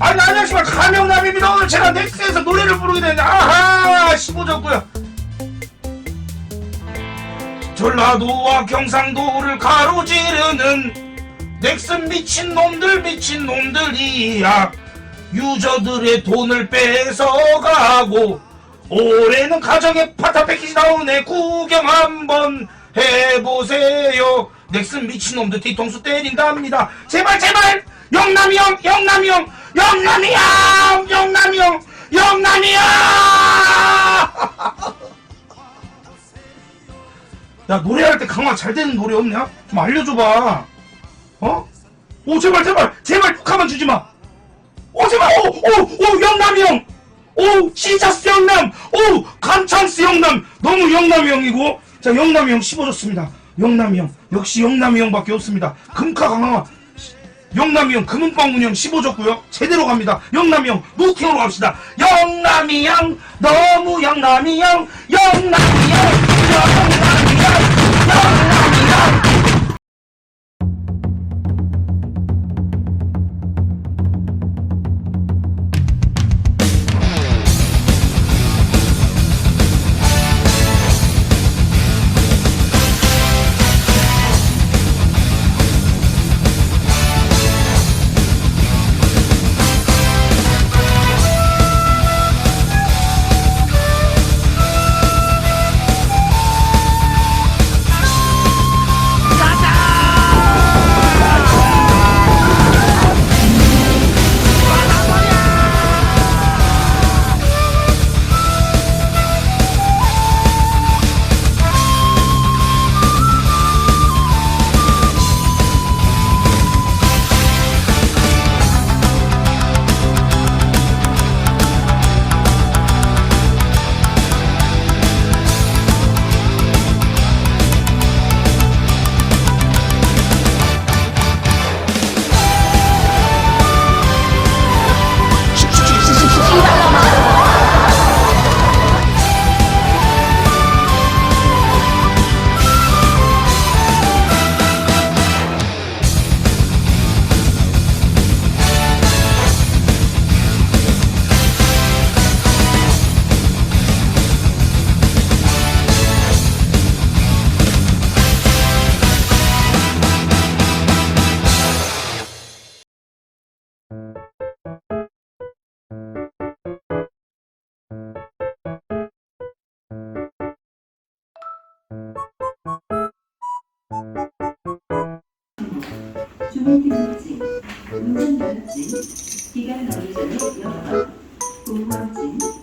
안녕하십니까 가명남입니다. 오늘 제가 넥스에서 노래를 부르게 됐는데 아하 15졌고요 전라도와 경상도를 가로지르는 넥슨 미친놈들 미친놈들이야. 유저들의 돈을 뺏어가고 올해는 가정에 파타 패키지 나오네. 구경 한번 해보세요. 넥슨 미친놈들 뒤통수 때린답니다. 제발 제발! 영남이 형 영남이 형 영남이 형 영남이 형 야! 노래할 때 강화 잘 되는 노래 없냐? 좀 알려줘봐. 어? 오 제발 제발! 제발 북한만 주지마! 오 제발! 오오 오 영남이 형! 오 시자스 영남! 오 감창스 영남! 너무 영남이 형이고! 자 영남이 형 15줬습니다. 영남이 형. 역시 영남이 형밖에 없습니다. 금카 강화 영남이 형 금은방문 형 15줬고요. 제대로 갑니다. 영남이 형 노팅으로 갑시다. 영남이 형 너무 영남이 형 영남이 형. 영남이 형 영남이 형 주민등록증, 운전면허증, 기간 거주자의 여권, 공무원증,